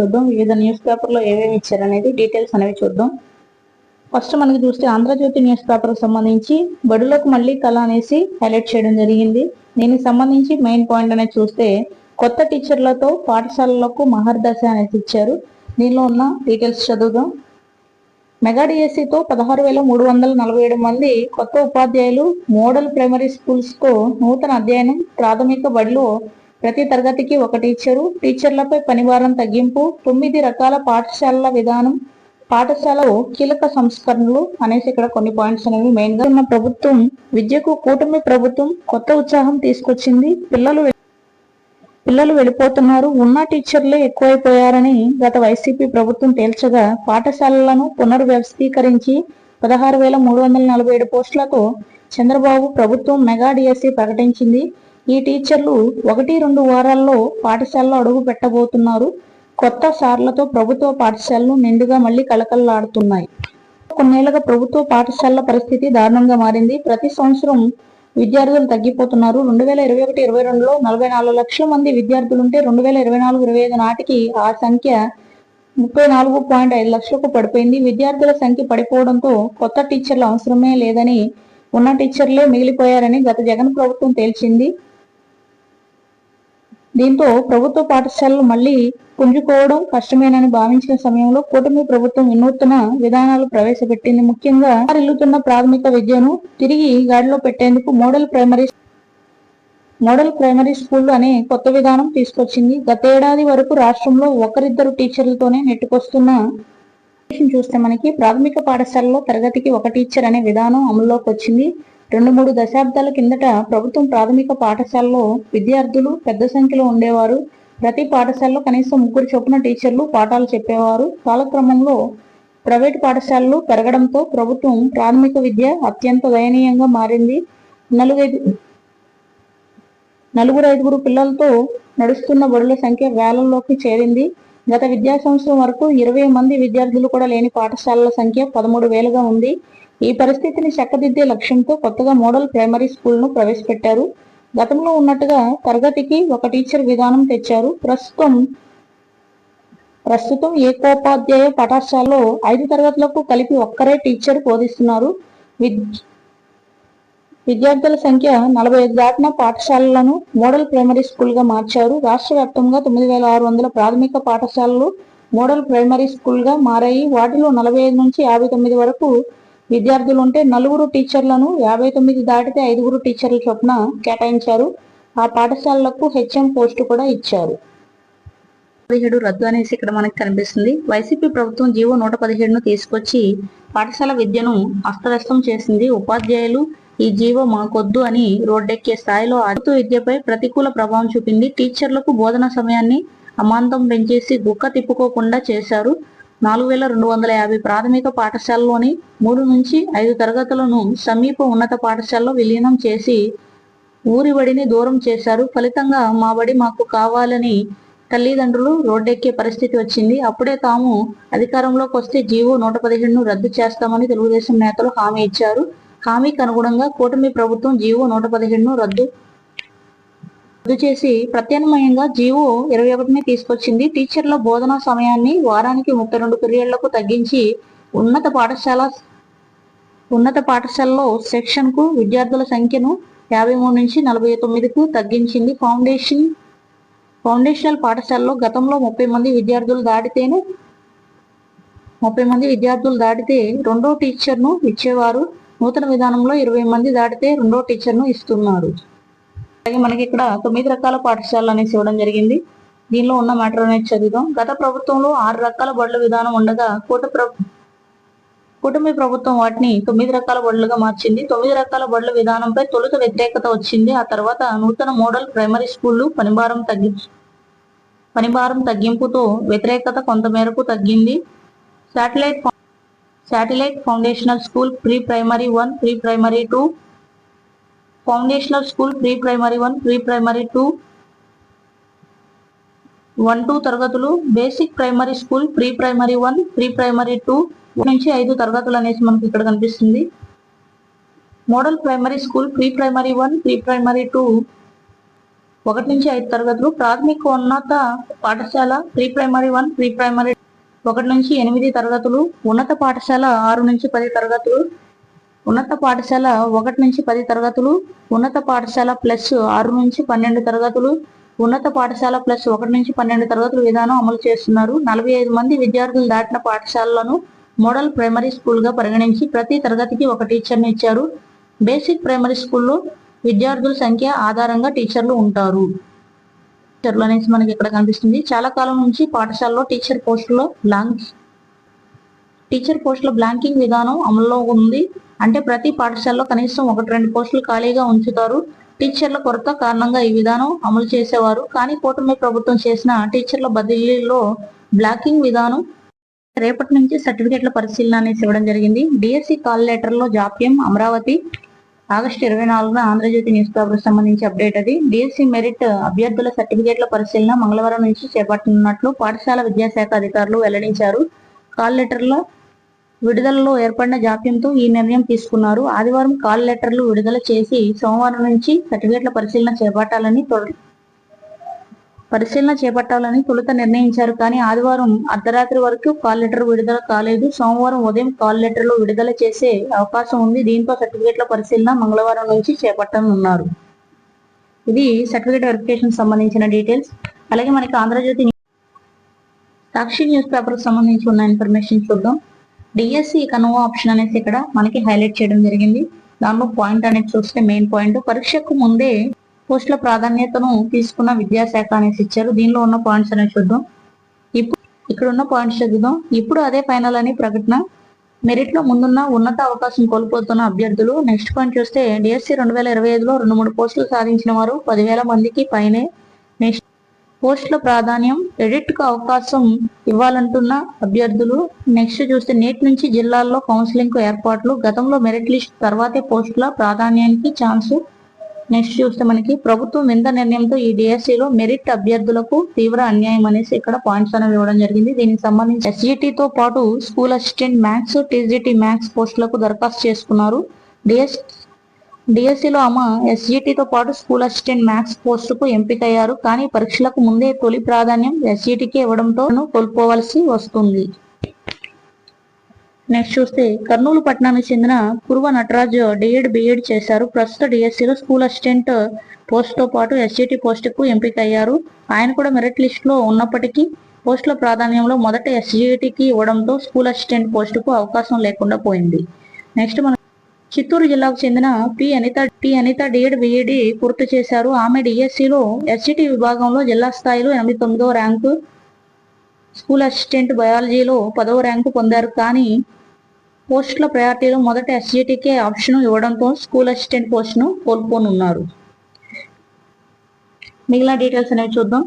చూద్దాం. వివిధ న్యూస్ పేపర్లో ఏమేమి ఇచ్చారు అనేది డీటెయిల్స్ అనేవి చూద్దాం. ఫస్ట్ మనకి చూస్తే ఆంధ్రజ్యోతి న్యూస్ పేపర్ సంబంధించి బడులకు మళ్ళీ కళ అనేసి హైలైట్ చేయడం జరిగింది. దీనికి సంబంధించి మెయిన్ పాయింట్ అనేది చూస్తే కొత్త టీచర్లతో పాఠశాలలకు మహర్దశ అనేసి ఇచ్చారు. దీనిలో ఉన్న డీటెయిల్స్ చదువుదాం. మెగా డిఎస్సితో పదహారు వేల మూడు వందల నలభై ఏడు మంది కొత్త ఉపాధ్యాయులు మోడల్ ప్రైమరీ స్కూల్స్తో నూతన అధ్యయనం ప్రాథమిక బడిలో ప్రతి తరగతికి ఒక టీచరు. టీచర్లపై పనిభారం తగ్గింపు తొమ్మిది రకాల పాఠశాలల విధానం పాఠశాలలో కీలక సంస్కరణలు అనేసి ఇక్కడ కొన్ని పాయింట్స్ అనేవి మెయిన్గా ఉన్న ప్రభుత్వం విద్యకు కూటమి ప్రభుత్వం కొత్త ఉత్సాహం తీసుకొచ్చింది. పిల్లలు పిల్లలు వెళ్ళిపోతున్నారు. ఉన్న టీచర్లే ఎక్కువైపోయారని గత వైసీపీ ప్రభుత్వం తేల్చగా పాఠశాలలను పునర్వ్యవస్థీకరించి పదహారు వేల మూడు వందల నలభై ఏడు పోస్టులతో చంద్రబాబు ప్రభుత్వం మెగా డిఎస్సి ప్రకటించింది. ఈ టీచర్లు ఒకటి రెండు వారాల్లో పాఠశాలలో అడుగు పెట్టబోతున్నారు. కొత్త సార్లతో ప్రభుత్వ పాఠశాలలు నిండుగా మళ్ళీ కళకళలాడుతున్నాయి. కొన్నేళ్ళుగా ప్రభుత్వ పాఠశాలల పరిస్థితి దారుణంగా మారింది. ప్రతి సంవత్సరం విద్యార్థులు తగ్గిపోతున్నారు. రెండు వేల ఇరవై ఒకటి ఇరవై రెండులో నలభై నాలుగు లక్షల మంది విద్యార్థులు ఉంటే రెండు వేల ఇరవై నాలుగు ఇరవై ఐదు నాటికి ఆ సంఖ్య ముప్పై నాలుగు పాయింట్ ఐదు లక్షలకు పడిపోయింది. విద్యార్థుల సంఖ్య పడిపోవడంతో కొత్త టీచర్ల అవసరమే లేదని ఉన్న టీచర్లే మిగిలిపోయారని గత జగన్ ప్రభుత్వం తేల్చింది. దీంతో ప్రభుత్వ పాఠశాలలు మళ్ళీ పుంజుకోవడం కష్టమేనని భావించిన సమయంలో కూటమి ప్రభుత్వం వినూత్న విధానాలు ప్రవేశపెట్టింది. ముఖ్యంగా ఇల్లుతున్న ప్రాథమిక విద్యను తిరిగి గాడిలో పెట్టేందుకు model primary model primary school అనే కొత్త విధానం తీసుకొచ్చింది. గతేడాది వరకు రాష్ట్రంలో ఒకరిద్దరు టీచర్లతోనే నెట్టుకొస్తున్న చూస్తే మనకి ప్రాథమిక పాఠశాలలో తరగతికి ఒక టీచర్ అనే విధానం అమల్లోకి వచ్చింది రెండు మూడు దశాబ్దాల కిందట ప్రభుత్వం ప్రాథమిక పాఠశాలలో విద్యార్థులు పెద్ద సంఖ్యలో ఉండేవారు. ప్రతి పాఠశాలలో కనీసం ముగ్గురు చొప్పున టీచర్లు పాఠాలు చెప్పేవారు. కాలక్రమంలో ప్రైవేట్ పాఠశాలలు పెరగడంతో ప్రభుత్వం ప్రాథమిక విద్య అత్యంత దయనీయంగా మారింది. నలుగైదు నలుగురు ఐదుగురు పిల్లలతో నడుస్తున్న బడుల సంఖ్య వేలల్లోకి చేరింది. గత విద్యా సంవత్సరం వరకు ఇరవై మంది విద్యార్థులు కూడా లేని పాఠశాలల సంఖ్య పదమూడు వేలుగా ఉంది. ఈ పరిస్థితిని చక్కదిద్దే లక్ష్యంతో కొత్తగా మోడల్ ప్రైమరీ స్కూల్ను ప్రవేశపెట్టారు. గతంలో ఉన్నట్టుగా తరగతికి ఒక టీచర్ విధానం తెచ్చారు. ప్రస్తుతం ప్రస్తుతం ఏకోపాధ్యాయ పాఠశాలలో ఐదు తరగతులకు కలిపి ఒక్కరే టీచర్ బోధిస్తున్నారు. విద్- విద్యార్థుల సంఖ్య నలభై ఐదు దాటిన పాఠశాలలను మోడల్ ప్రైమరీ స్కూల్గా మార్చారు. రాష్ట్ర వ్యాప్తంగా తొమ్మిది వేల ఆరు వందల ప్రాథమిక పాఠశాలలు మోడల్ ప్రైమరీ స్కూల్గా మారాయి. వాటిలో నలభై ఐదు నుంచి యాభై తొమ్మిది వరకు విద్యార్థులు ఉంటే నలుగురు టీచర్లను యాభై తొమ్మిది దాటితే ఐదుగురు టీచర్ల చొప్పున కేటాయించారు. ఆ పాఠశాలలకు హెచ్ఎం పోస్టు కూడా ఇచ్చారు. పదిహేడు రద్దు అనేసి ఇక్కడ మనకి కనిపిస్తుంది. వైసీపీ ప్రభుత్వం జీవో నూట పదిహేడును తీసుకొచ్చి పాఠశాల విద్యను అస్తవ్యస్తం చేసింది. ఉపాధ్యాయులు ఈ జీవో మాకొద్దు అని రోడ్డెక్కే స్థాయిలో అడుతు విద్యపై ప్రతికూల ప్రభావం చూపింది. టీచర్లకు బోధన సమయాన్ని అమాంతం పెంచేసి గుక్క తిప్పుకోకుండా చేశారు. నాలుగు వేల రెండు వందల యాభై ప్రాథమిక పాఠశాలలోని మూడు నుంచి ఐదు తరగతులను సమీప ఉన్నత పాఠశాలలో విలీనం చేసి ఊరి బడిని దూరం చేశారు. ఫలితంగా మా బడి మాకు కావాలని తల్లిదండ్రులు రోడ్డెక్కే పరిస్థితి వచ్చింది. అప్పుడే తాము అధికారంలోకి వస్తే జీవో నూట పదిహేడును రద్దు చేస్తామని తెలుగుదేశం నేతలు హామీ ఇచ్చారు. హామీకి అనుగుణంగా కూటమి ప్రభుత్వం జీవో నూట పదిహేడును రద్దు రద్దు చేసి ప్రత్యామ్నాయంగా జీవో ఇరవై ఒకటిని తీసుకొచ్చింది. టీచర్ల బోధనా సమయాన్ని వారానికి ముప్పై రెండు పీరియడ్లకు తగ్గించి ఉన్నత పాఠశాల ఉన్నత పాఠశాలలో సెక్షన్కు విద్యార్థుల సంఖ్యను యాభై మూడు నుంచి నలభై తొమ్మిదికు తగ్గించింది. ఫౌండేషన్ ఫౌండేషనల్ పాఠశాలలో గతంలో ముప్పై మంది విద్యార్థులు దాటితేనే ముప్పై మంది విద్యార్థులు దాటితే రెండో టీచర్ను ఇచ్చేవారు. నూతన విధానంలో ఇరవై మంది దాటితే రెండో టీచర్ను ఇస్తున్నారు. అలాగే మనకి ఇక్కడ తొమ్మిది రకాల పాఠశాలలు అనేసి ఇవ్వడం జరిగింది. దీనిలో ఉన్న మ్యాటర్ అనేది చదువుదాం. గత ప్రభుత్వంలో ఆరు రకాల బడుల విధానం ఉండగా కూట కూటమి ప్రభుత్వం వాటిని తొమ్మిది రకాల బడులుగా మార్చింది. తొమ్మిది రకాల బడుల విధానంపై తొలుత వ్యతిరేకత వచ్చింది. ఆ తర్వాత నూతన మోడల్ ప్రైమరీ స్కూళ్ళు పనిభారం తగ్గి పనిభారం తగ్గింపుతో వ్యతిరేకత కొంతమేరకు తగ్గింది. Satellite satellite foundational school pre primary one pre primary two foundational school pre primary one pre primary two one two తరగతులు basic primary school pre primary one pre primary two నుంచి ఐదు తరగతులు అనేసి మనకి ఇక్కడ కనిపిస్తుంది. Model primary school pre primary one pre primary two ఒకటి నుంచి ఐదు తరగతులు ప్రాథమిక ఉన్నత పాఠశాల pre primary one pre primary ఒకటి నుంచి ఎనిమిది తరగతులు ఉన్నత పాఠశాల ఆరు నుంచి పది తరగతులు ఉన్నత పాఠశాల ఒకటి నుంచి పది తరగతులు ఉన్నత పాఠశాల ప్లస్ ఆరు నుంచి పన్నెండు తరగతులు ఉన్నత పాఠశాల ప్లస్ ఒకటి నుంచి పన్నెండు తరగతుల విధానం అమలు చేస్తున్నారు. నలభై ఐదు మంది విద్యార్థులు దాటిన పాఠశాలలను మోడల్ ప్రైమరీ స్కూల్గా పరిగణించి ప్రతి తరగతికి ఒక టీచర్ని ఇచ్చారు. బేసిక్ ప్రైమరీ స్కూల్లో విద్యార్థుల సంఖ్య ఆధారంగా టీచర్లు ఉంటారు. టీచర్లు అనేసి మనకి ఇక్కడ కనిపిస్తుంది. చాలా కాలం నుంచి పాఠశాలలో టీచర్ పోస్టులో లాంగ్ టీచర్ పోస్టుల బ్లాంకింగ్ విధానం అమల్లో ఉంది. అంటే ప్రతి పాఠశాలలో కనీసం ఒకటి రెండు పోస్టులు ఖాళీగా ఉంచుతారు. టీచర్ల కొరత కారణంగా ఈ విధానం అమలు చేసేవారు. కానీ కూటమి ప్రభుత్వం చేసిన టీచర్ల బదిలీలో బ్లాకింగ్ విధానం రేపటి నుంచి సర్టిఫికేట్ల పరిశీలన అనేసి ఇవ్వడం జరిగింది. డిఎస్సి కాల్ లెటర్లో జాప్యం అమరావతి ఆగస్టు ఇరవై నాలుగున ఆంధ్రజ్యోతి న్యూస్ పేపర్ సంబంధించి అప్డేట్ అది. డిఎస్సి మెరిట్ అభ్యర్థుల సర్టిఫికేట్ల పరిశీలన మంగళవారం నుంచి చేపట్టనున్నట్లు పాఠశాల విద్యాశాఖ అధికారులు వెల్లడించారు. కాల్ లెటర్ల విడుదలలో ఏర్పడిన జాప్యంతో ఈ నిర్ణయం తీసుకున్నారు. ఆదివారం కాల్ లెటర్లు విడుదల చేసి సోమవారం నుంచి సర్టిఫికేట్ల పరిశీలన చేపట్టాలని పరిశీలన చేపట్టాలని తొలుత నిర్ణయించారు. కానీ ఆదివారం అర్ధరాత్రి వరకు కాల్ లెటర్ విడుదల కాలేదు. సోమవారం ఉదయం కాల్ లెటర్లు విడుదల చేసే అవకాశం ఉంది. దీంతో సర్టిఫికేట్ల పరిశీలన మంగళవారం నుంచి చేపట్టనున్నారు. ఇది సర్టిఫికేట్ వెరిఫికేషన్ సంబంధించిన డీటెయిల్స్. అలాగే మనకి ఆంధ్రజ్యోతి సాక్షి న్యూస్ పేపర్ సంబంధించి ఉన్న ఇన్ఫర్మేషన్ చూద్దాం. డిఎస్సి కనువ ఆప్షన్ అనేసి ఇక్కడ మనకి హైలైట్ చేయడం జరిగింది. దానిలో పాయింట్ అనేది చూస్తే మెయిన్ పాయింట్ పరీక్షకు ముందే పోస్టుల ప్రాధాన్యతను తీసుకున్న విద్యాశాఖ అనేసి ఇచ్చారు. దీనిలో ఉన్న పాయింట్స్ అనేవి చూద్దాం. ఇప్పుడు ఇక్కడ ఉన్న పాయింట్స్ చదువుదాం. ఇప్పుడు అదే ఫైనల్ అని ప్రకటన మెరిట్లో ముందున్న ఉన్నత అవకాశం కోల్పోతున్న అభ్యర్థులు. నెక్స్ట్ పాయింట్ చూస్తే డిఎస్సి రెండు వేల ఇరవై ఐదులో రెండు మూడు పోస్టులు సాధించిన వారు పదివేల మందికి పైనే పోస్టుల ప్రాధాన్యం ఎడిట్కు అవకాశం ఇవ్వాలంటున్న అభ్యర్థులు నెక్స్ట్ చూస్తే నేటి నుంచి జిల్లాల్లో కౌన్సిలింగ్కు ఏర్పాట్లు గతంలో మెరిట్ లిస్ట్ తర్వాతే పోస్టుల ప్రాధాన్యానికి ఛాన్స్. నెక్స్ట్ చూస్తే మనకి ప్రభుత్వం వింత నిర్ణయంతో ఈ డిఎస్సిలో మెరిట్ అభ్యర్థులకు తీవ్ర అన్యాయం అనేసి ఇక్కడ పాయింట్స్ అనేవి ఇవ్వడం జరిగింది. దీనికి సంబంధించి ఎస్జిటితో పాటు school assistant maths TGT maths పోస్టులకు దరఖాస్తు చేసుకున్నారు. డిఎస్ డిఎస్సిలో ఆమె ఎస్జిటితో పాటు స్కూల్ అసిస్టెంట్ మ్యాథ్స్ పోస్టుకు ఎంపికయ్యారు. కానీ పరీక్షలకు ముందే తొలి ప్రాధాన్యం SGT ఇవ్వడంతో కోల్పోవలసి వస్తుంది. నెక్స్ట్ చూస్తే కర్నూలు పట్టణానికి చెందిన కురువ నటరాజ్ డిఎడ్ బిఎడ్ చేశారు. ప్రస్తుత డిఎస్సిలో స్కూల్ అసిస్టెంట్ పోస్ట్తో పాటు ఎస్జిటి పోస్టుకు ఎంపిక అయ్యారు ఆయన కూడా మెరిట్ లిస్ట్లో ఉన్నప్పటికీ పోస్టుల ప్రాధాన్యంలో మొదట ఎస్జిటికి ఇవ్వడంతో స్కూల్ అసిస్టెంట్ పోస్టుకు అవకాశం లేకుండా పోయింది. నెక్స్ట్ మన చిత్తూరు జిల్లాకు చెందిన P Anitha T Anitha DEd BEd పూర్తి చేశారు. ఆమె డిఎస్సిలో ఎస్సిటి విభాగంలో జిల్లా స్థాయిలో ఎనభై తొమ్మిదో ర్యాంకు స్కూల్ అసిస్టెంట్ బయాలజీలో పదవ ర్యాంకు పొందారు. కానీ పోస్టుల ప్రయారిటీలో మొదట ఎస్జిటికే ఆప్షన్ ఇవ్వడంతో స్కూల్ అసిస్టెంట్ పోస్టును కోల్పోనున్నారు. మిగిలిన డీటెయిల్స్ అనేవి చూద్దాం.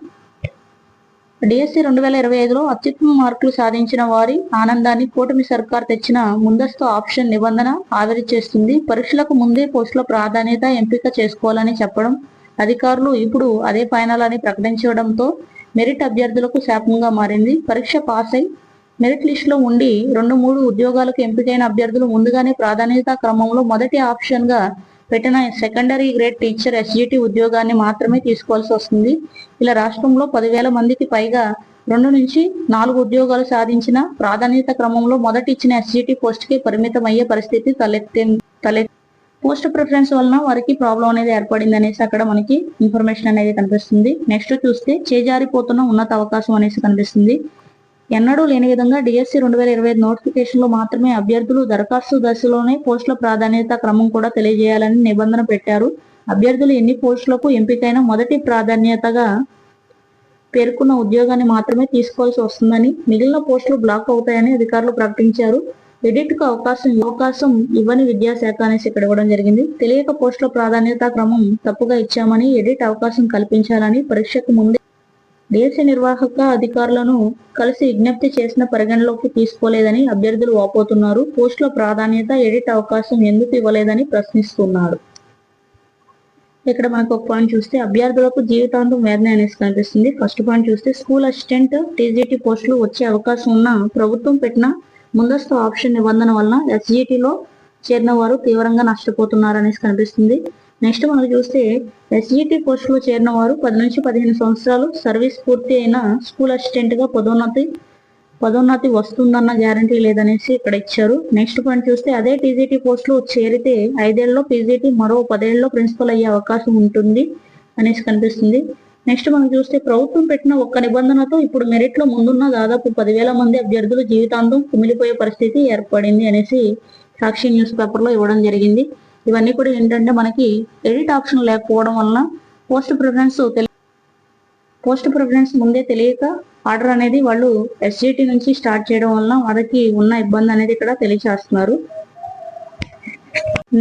డిఎస్సి రెండు వేల ఇరవై ఐదులో అత్యుత్తమ మార్కులు సాధించిన వారి ఆనందాన్ని కూటమి సర్కార్ తెచ్చిన ముందస్తు ఆప్షన్ నిబంధన ఆవిరి చేస్తుంది. పరీక్షలకు ముందే పోస్టుల ప్రాధాన్యత ఎంపిక చేసుకోవాలని చెప్పడం అధికారులు ఇప్పుడు అదే ఫైనల్ అని ప్రకటించడంతో మెరిట్ అభ్యర్థులకు శాపంగా మారింది. పరీక్ష పాస్ అయి మెరిట్ లిస్టులో ఉండి రెండు మూడు ఉద్యోగాలకు ఎంపికైన అభ్యర్థులు ముందుగానే ప్రాధాన్యత క్రమంలో మొదటి ఆప్షన్గా పెట్టిన సెకండరీ గ్రేడ్ టీచర్ ఎస్జిటి ఉద్యోగాన్ని మాత్రమే తీసుకోవాల్సి వస్తుంది. ఇలా రాష్ట్రంలో పదివేల మందికి పైగా రెండు నుంచి నాలుగు ఉద్యోగాలు సాధించిన ప్రాధాన్యత క్రమంలో మొదటి ఇచ్చిన ఎస్జిటి పోస్ట్కి పరిమితం అయ్యే పరిస్థితి తలెత్తే తలె పోస్ట్ ప్రిఫరెన్స్ వలన వారికి ప్రాబ్లం అనేది ఏర్పడింది అనేసి అక్కడ మనకి ఇన్ఫర్మేషన్ అనేది కనిపిస్తుంది. నెక్స్ట్ చూస్తే చేజారిపోతున్న ఉన్నత అవకాశం అనేసి కనిపిస్తుంది. ఎన్నడూ లేని విధంగా డిఎస్సి రెండు వేల ఇరవై ఐదు నోటిఫికేషన్లో మాత్రమే అభ్యర్థులు దరఖాస్తు దశలోనే పోస్టుల ప్రాధాన్యత క్రమం కూడా తెలియజేయాలని నిబంధన పెట్టారు. అభ్యర్థులు ఎన్ని పోస్టులకు ఎంపికైన మొదటి ప్రాధాన్యతగా పేర్కొన్న ఉద్యోగాన్ని మాత్రమే తీసుకోవాల్సి వస్తుందని మిగిలిన పోస్టులు బ్లాక్ అవుతాయని అధికారులు ప్రకటించారు. ఎడిట్కు అవకాశం అవకాశం ఇవ్వని విద్యాశాఖ అనేసి ఇక్కడ ఇవ్వడం జరిగింది. తెలియక పోస్టుల ప్రాధాన్యత క్రమం తప్పుగా ఇచ్చామని ఎడిట్ అవకాశం కల్పించాలని పరీక్షకు ముందే దేశ నిర్వాహక అధికారులను కలిసి విజ్ఞప్తి చేసిన పరిగణలోకి తీసుకోలేదని అభ్యర్థులు వాపోతున్నారు. పోస్టుల ప్రాధాన్యత ఎడిట్ అవకాశం ఎందుకు ఇవ్వలేదని ప్రశ్నిస్తున్నారు. ఇక్కడ మనకు ఒక పాయింట్ చూస్తే అభ్యర్థులకు జీవితాంతం వేదన అనేసి కనిపిస్తుంది. ఫస్ట్ పాయింట్ చూస్తే స్కూల్ అసిస్టెంట్ టీజీటీ పోస్టులు వచ్చే అవకాశం ఉన్న ప్రభుత్వం పెట్టిన ముందస్తు ఆప్షన్ నిబంధన వలన ఎస్జీటీలో చేరిన వారు తీవ్రంగా నష్టపోతున్నారు అనేసి కనిపిస్తుంది. నెక్స్ట్ మనం చూస్తే ఎస్జిటి పోస్టులో చేరిన వారు పది నుంచి పదిహేను సంవత్సరాలు సర్వీస్ పూర్తి అయిన స్కూల్ అసిస్టెంట్గా పదోన్నతి పదోన్నతి వస్తుందన్న గ్యారంటీ లేదనేసి ఇక్కడ ఇచ్చారు. నెక్స్ట్ పాయింట్ చూస్తే అదే టీజీటీ పోస్టులో చేరితే ఐదేళ్ళలో పీజీటీ మరో పదేళ్ళలో ప్రిన్సిపల్ అయ్యే అవకాశం ఉంటుంది అనేసి కనిపిస్తుంది. నెక్స్ట్ మనం చూస్తే ప్రభుత్వం పెట్టిన ఒక్క నిబంధనతో ఇప్పుడు మెరిట్లో ముందున్న దాదాపు పదివేల మంది అభ్యర్థులు జీవితాంతం కుమిలిపోయే పరిస్థితి ఏర్పడింది అనేసి సాక్షి న్యూస్ పేపర్లో ఇవ్వడం జరిగింది. ఇవన్నీ కూడా ఏంటంటే మనకి ఎడిట్ ఆప్షన్ లేకపోవడం వలన పోస్ట్ ప్రిఫరెన్స్ పోస్ట్ ప్రిఫరెన్స్ ముందే తెలియక ఆర్డర్ అనేది వాళ్ళు ఎస్జిటి నుంచి స్టార్ట్ చేయడం వలన వాళ్ళకి ఉన్న ఇబ్బంది అనేది ఇక్కడ తెలియచేస్తున్నారు.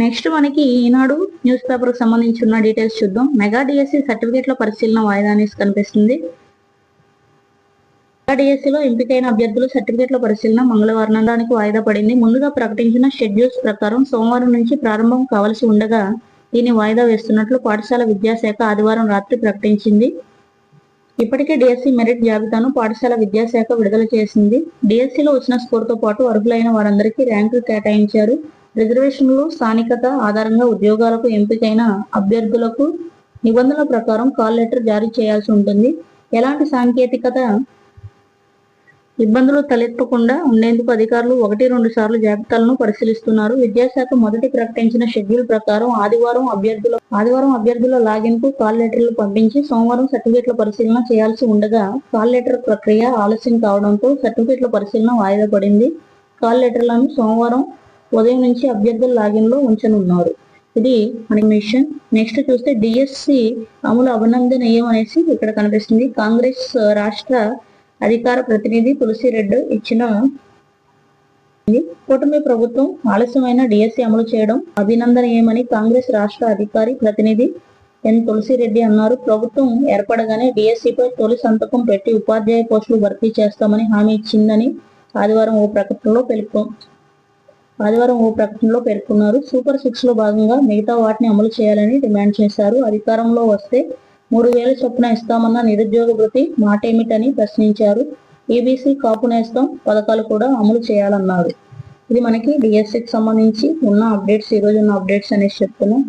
నెక్స్ట్ మనకి ఈనాడు న్యూస్ పేపర్కి సంబంధించి ఉన్న డీటెయిల్స్ చూద్దాం. మెగా డిఎస్సి సర్టిఫికేట్ల పరిశీలన వాయిదా అనేసి కనిపిస్తుంది. మెగా ఎంపికైన అభ్యర్థులు సర్టిఫికేట్ల పరిశీలన మంగళవారం నాడానికి వాయిదా పడింది. ముందుగా ప్రకటించిన షెడ్యూల్స్ ప్రకారం సోమవారం నుంచి ప్రారంభం కావలసి ఉండగా దీన్ని వాయిదా వేస్తున్నట్లు పాఠశాల విద్యాశాఖ ఆదివారం రాత్రి ప్రకటించింది. ఇప్పటికే డిఎస్సి మెరిట్ జాబితాను పాఠశాల విద్యాశాఖ విడుదల చేసింది. డిఎస్సిలో వచ్చిన స్కోర్తో పాటు అర్హులైన వారందరికీ ర్యాంకులు కేటాయించారు. రిజర్వేషన్లు స్థానికత ఆధారంగా ఉద్యోగాలకు ఎంపికైన అభ్యర్థులకు నిబంధనల ప్రకారం కాల్ లెటర్ జారీ చేయాల్సి ఉంటుంది. ఎలాంటి సాంకేతికత ఇబ్బందులు తలెత్తకుండా ఉండేందుకు అధికారులు ఒకటి రెండు సార్లు జాబితాలను పరిశీలిస్తున్నారు. విద్యాశాఖ మొదటి ప్రకటించిన షెడ్యూల్ ప్రకారం ఆదివారం అభ్యర్థుల ఆదివారం అభ్యర్థుల లాగిన్కు కాల్ లెటర్లు పంపించి సోమవారం సర్టిఫికేట్ల పరిశీలన చేయాల్సి ఉండగా కాల్ లెటర్ ప్రక్రియ ఆలస్యం కావడంతో సర్టిఫికేట్ల పరిశీలన వాయిదా పడింది. కాల్ లెటర్లను సోమవారం ఉదయం నుంచి అభ్యర్థుల లాగిన్లో ఉంచనున్నారు. ఇది అనిమేషన్. నెక్స్ట్ చూస్తే డిఎస్సి అమలు అభినందనీయం అనేసి ఇక్కడ కనిపిస్తుంది. కాంగ్రెస్ రాష్ట్ర అధికార ప్రతినిధి తులసిరెడ్డి ఇచ్చిన కూటమి ప్రభుత్వం ఆలస్యమైన డిఎస్సి అమలు చేయడం అభినందనీయమని కాంగ్రెస్ రాష్ట్ర అధికారి ప్రతినిధి ఎన్ తులసిరెడ్డి అన్నారు. ప్రభుత్వం ఏర్పడగానే డిఎస్సిపై తొలి సంతకం పెట్టి ఉపాధ్యాయ పోస్టులు భర్తీ చేస్తామని హామీ ఇచ్చిందని ఆదివారం ఓ ప్రకటనలో పేర్కొ ఆదివారం ఓ ప్రకటనలో పేర్కొన్నారు. సూపర్ సిక్స్లో భాగంగా మిగతా వాటిని అమలు చేయాలని డిమాండ్ చేశారు. అధికారంలో వస్తే మూడు వేల చొప్పున ఇస్తామన్న నిరుద్యోగ భృతి మాటేమిటని ప్రశ్నించారు. ఈబీసీ కాపు నేస్తం పథకాలు కూడా అమలు చేయాలన్నారు ఇది మనకి డిఎస్సికి సంబంధించి ఉన్న అప్డేట్స్ ఈ రోజు ఉన్న అప్డేట్స్ అనేసి చెప్తున్నాం.